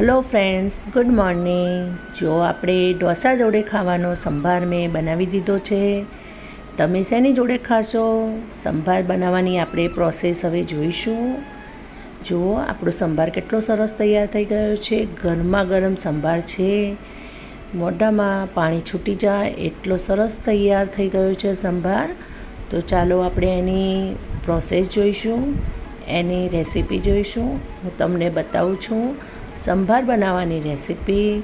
Hello friends good morning જો આપણે ઢોસા જોડે ખાવાનો સંભાર મેં બનાવી દીધો છે, તમે શેની જોડે ખાશો? સંભાર બનાવવાની આપણે પ્રોસેસ હવે જોઈશું. જો આપણો સંભાર કેટલો સરસ તૈયાર થઈ ગયો છે ગરમા ગરમ સંભાર છે, મોઢામાં પાણી છૂટી જાય, એટલો સરસ તૈયાર થઈ ગયો છે સંભાર. તો ચાલો આપણે એની પ્રોસેસ જોઈશું, એની રેસીપી જોઈશું. હું તમને બતાવું છું. સંભાર બનાવવાની રેસીપી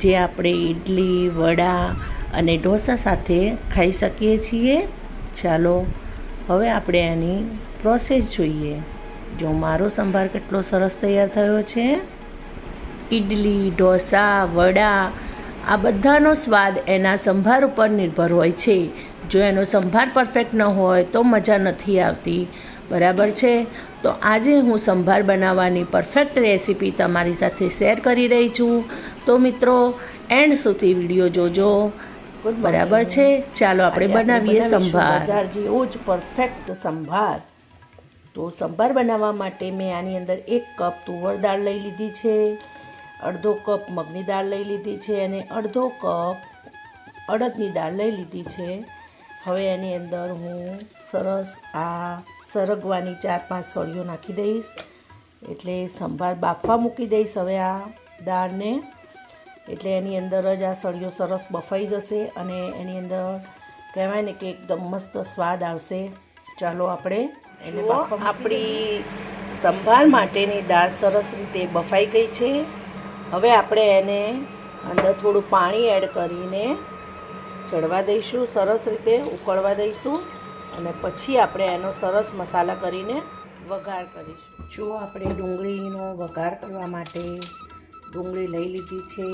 જે આપણે ઇડલી વડા અને ઢોસા સાથે ખાઈ શકીએ છીએ. ચાલો, હવે આપણે એની પ્રોસેસ જોઈએ. જો મારો સંભાર કેટલો સરસ તૈયાર થયો છે. ઇડલી ઢોસા, વડા, આ બધાનો સ્વાદ એના સંભાર ઉપર નિર્ભર હોય છે. જો એનો સંભાર પરફેક્ટ ન હોય તો મજા નથી આવતી. બરાબર છે? તો આજે હું સંભાર બનાવવાની પરફેક્ટ રેસીપી તમારી સાથે શેર કરી રહી છું. તો મિત્રો એન્ડ સુધી વીડિયો જોજો. બરાબર છે? ચાલો આપણે બનાવીએ સંભાર. બજાર જેવો જ પરફેક્ટ સંભાર. તો સંભાર બનાવવા માટે મેં આની અંદર એક કપ તુવર દાળ લઈ લીધી છે અડધો કપ મગની દાળ લઈ લીધી છે અને અડધો કપ અડદની દાળ લઈ લીધી છે. હવે એની અંદર હું સરસ આ સરગવાની ચાર પાંચ સળીઓ નાખી દઈશ. એટલે સંભાર બાફવા મૂકી દઈશ હવે આ દાળને. એટલે એની અંદર જ આ સળીઓ સરસ બફાઈ જશે અને એની અંદર કહેવાય ને કે એકદમ મસ્ત સ્વાદ આવશે. ચાલો આપણે એને આપણી સંભાર માટેની દાળ સરસ રીતે બફાઈ ગઈ છે. હવે આપણે એને અંદર થોડું પાણી એડ કરીને ચડવા દઈશું સરસ રીતે ઉકળવા દઈશું. અને પછી આપણે એનો સરસ મસાલા કરીને વઘાર કરીશું. જો આપણે ડુંગળીનો વઘાર કરવા માટે ડુંગળી લઈ લીધી છે,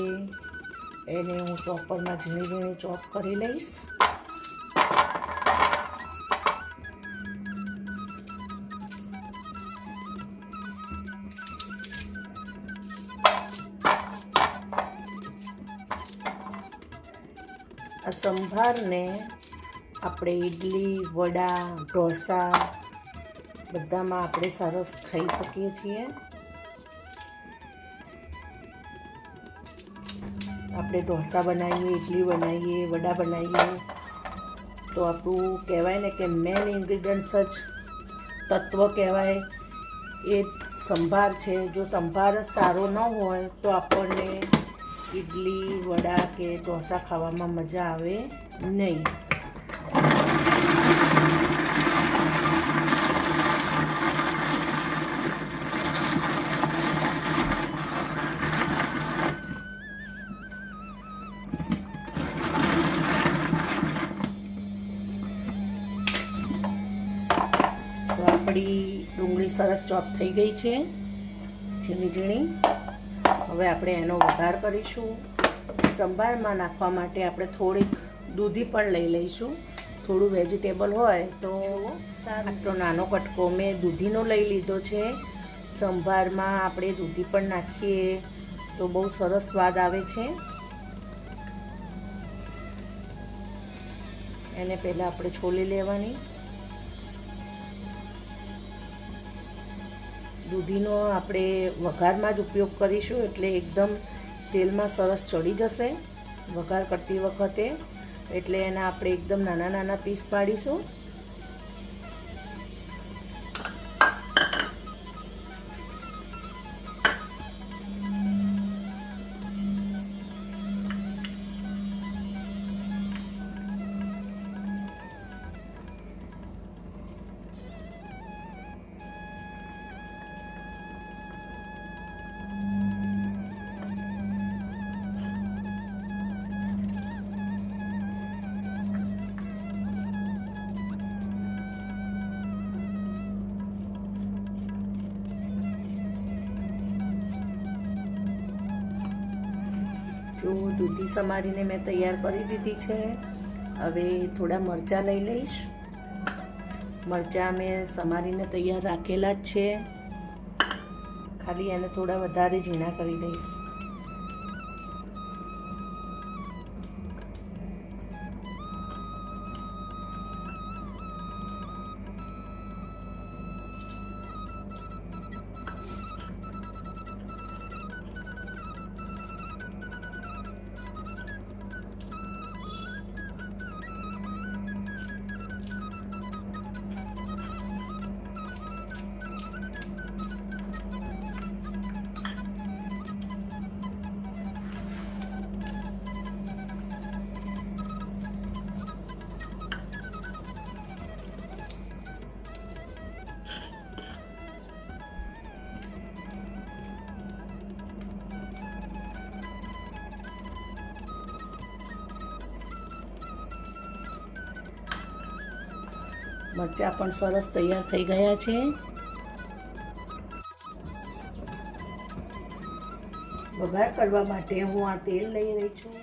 એને હું ચોપરમાં ઝીણી ઝીણી ચોપ કરી લઈશ. આ સંભારને આપણે ઇડલી વડા, ઢોસા, બધામાં આપણે સરસ ખાઈ શકીએ છીએ. આપણે ઢોસા બનાવીએ ઇડલી બનાવીએ, વડા બનાવીએ. તો આપણું કહેવાય ને કે મેન ઇન્ગ્રીડિયન્ટ્સ જ તત્વ કહેવાય. એ સંભાર છે. જો સંભાર સારો ન હોય તો આપણને ઇડલી વડા કે ઢોસા ખાવામાં મજા આવે નહીં. આપણી ડુંગળી સરસ ચોપ થઈ ગઈ છે, ઝીણી ઝીણી. હવે આપણે એનો વઘાર કરીશું. સંભારમાં નાખવા માટે આપણે થોડીક દૂધી પણ લઈ લઈશું. થોડું વેજીટેબલ હોય તો આટલો નાનો કટકો મેં દૂધીનો લઈ લીધો છે. સંભારમાં આપણે દૂધી પણ નાખીએ તો બહુ સરસ સ્વાદ આવે છે. એને પહેલાં આપણે છોલી લેવાની. દૂધીનો આપણે વઘારમાં જ ઉપયોગ કરીશું એટલે એકદમ તેલમાં સરસ ચડી જશે વઘાર કરતી વખતે. એટલે એના આપણે એકદમ નાના નાના પીસ પાડીશું. જો દૂધી સમારીને મેં તૈયાર કરી દીધી છે. હવે થોડા મરચાં લઈ લઈશ. મરચાં મેં સમારીને તૈયાર રાખેલા જ છે. ખાલી એને થોડા વધારે ઝીણા કરી દઈશ. મરચાં પણ સરસ તૈયાર થઈ ગયા છે. વઘાર કરવા માટે હું આ તેલ લઈ રહી છું.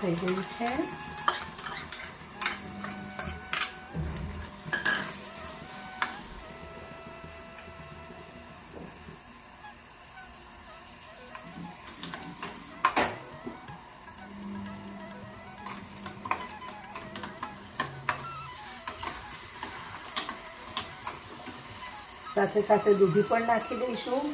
થઈ ગયું છે. સાથે સાથે દૂધી પણ નાખી દઈશું.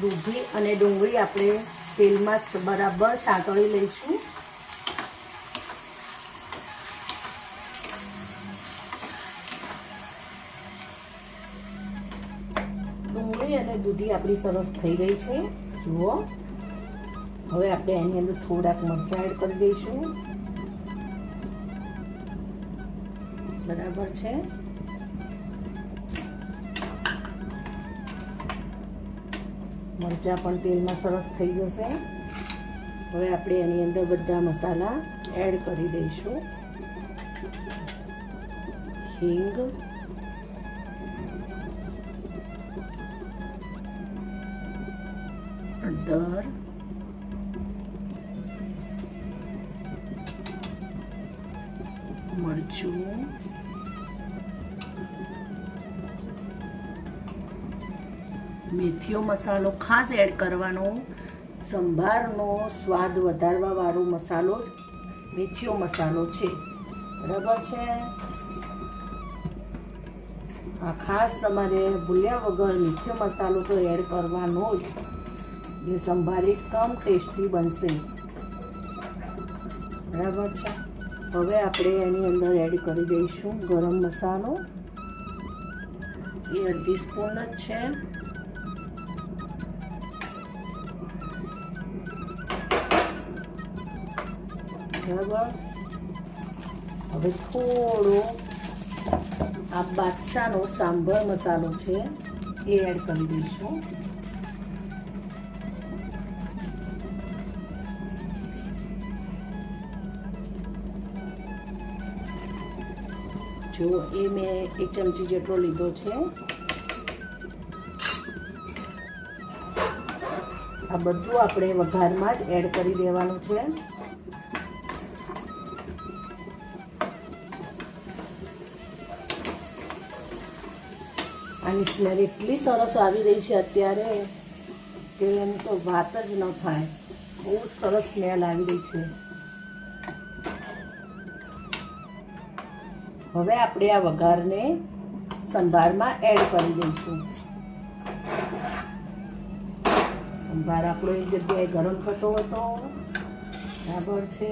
દૂધી અને ડુંગળી આપણે તેલમાં બરાબર સાંતળી લઈશું. ડુંગળી અને દૂધી આપણી સરસ થઈ ગઈ છે. જુઓ. હવે આપણે એની અંદર થોડાક મરચાં એડ કરી દઈશું. બરાબર છે. મરચાં પણ તેલમાં સરસ થઈ જશે. હવે આપણે એની અંદર બધા મસાલા એડ કરી દઈશું. હિંગ. હળદર મરચું. મેથીઓ મસાલો ખાસ એડ કરવાનો. સંભારનો સ્વાદ વધારવા વાળો મસાલો મેથીઓ મસાલો છે. બરાબર છે? આ ખાસ તમારે ભૂલ્યા વગર મેથીઓ મસાલો તો એડ કરવાનો જ. જે સંભાર એકદમ ટેસ્ટી બનશે. બરાબર છે? હવે આપણે એની અંદર એડ કરી દઈશું ગરમ મસાલો. એ અડધી સ્પૂન જ છે. બરાબર. હવે થોડો આ બાદશાહનો સાંભર મસાલો છે, એ એડ કરી દઈશું. જો એ મેં એક ચમચી જેટલો લીધો છે. આ બધું આપણે વઘારમાં જ એડ કરી દેવાનું છે. આની સ્મેલ એટલી સરસ આવી રહી છે અત્યારે કે એની તો વાત જ ન થાય. બહુ સરસ સ્મેલ આવી રહી છે. હવે આપણે આ વઘારને સંભારમાં એડ કરી દઈશું. સંભાર આપણો એક જગ્યાએ ગરમ થતો હતો. બરાબર છે.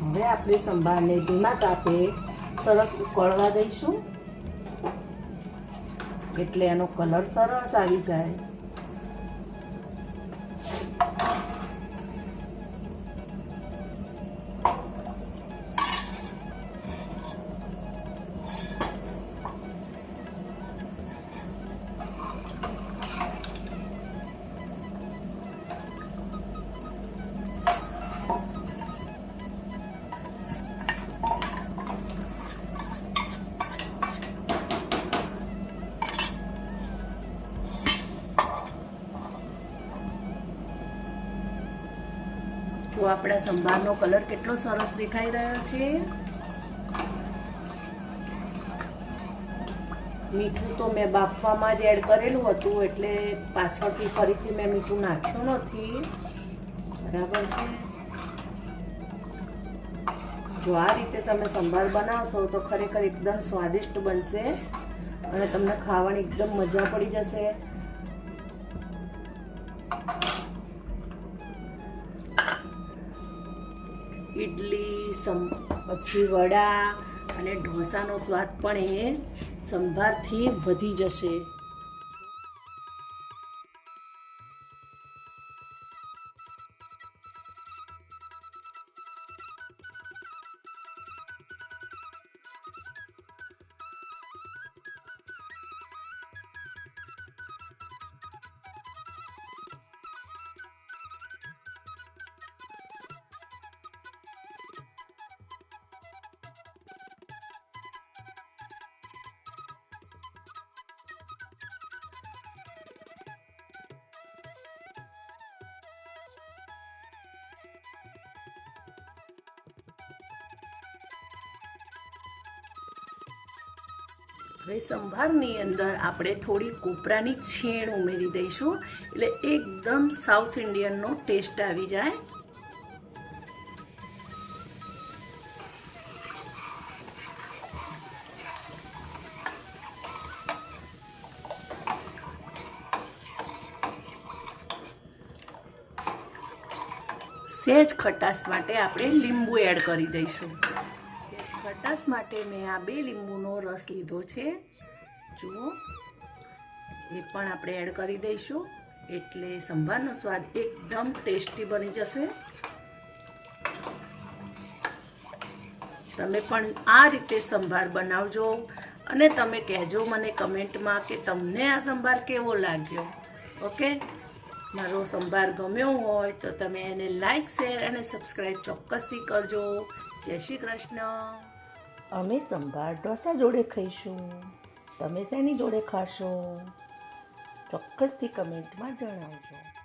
હવે આપણે સંભારને ધીમા તાપે સરસ ઉકળવા દઈશું. એટલે એનો કલર સરસ આવી જાય. તો આપણા સંભારનો કલર કેટલો સરસ દેખાઈ રહ્યો છે. મીઠું તો મેં બાફવામાં જ એડ કરેલું હતું, એટલે પાછળથી ફરીથી મેં મીઠું નાખ્યું નથી. બરાબર છે? જો આ રીતે તમે સંભાર બનાવશો તો ખરેખર એકદમ સ્વાદિષ્ટ બનશે અને તમને ખાવાની એકદમ મજા પડી જશે. ઇડલી સમ પછી વડા અને ઢોસાનો સ્વાદ પણ એ સંભારથી વધી જશે. હવે સંભારની અંદર આપણે થોડી કોપરાની છીણ ઉમેરી દઈશું. એટલે એકદમ સાઉથ ઇન્ડિયનનો ટેસ્ટ આવી જાય. સહેજ ખટાશ માટે આપણે લીંબુ એડ કરી દઈશું. ખટાશ માટે મેં આ બે લીંબુનો રસ લીધો છે. જુઓ, એ પણ આપણે એડ કરી દઈશું. એટલે સંભારનો સ્વાદ એકદમ ટેસ્ટી બની જશે. તમે પણ આ રીતે સંભાર બનાવજો અને તમે કહેજો મને કમેન્ટમાં કે તમને આ સંભાર કેવો લાગ્યો. ઓકે? મારો સંભાર ગમ્યો હોય તો તમે એને લાઈક, શેર અને સબસ્ક્રાઈબ ચોક્કસથી કરજો. જય શ્રી કૃષ્ણ. અમે સંભાર ઢોસા જોડે ખાઈશું. તમે શેની જોડે ખાશો? ચોક્કસથી કમેન્ટમાં જણાવજો.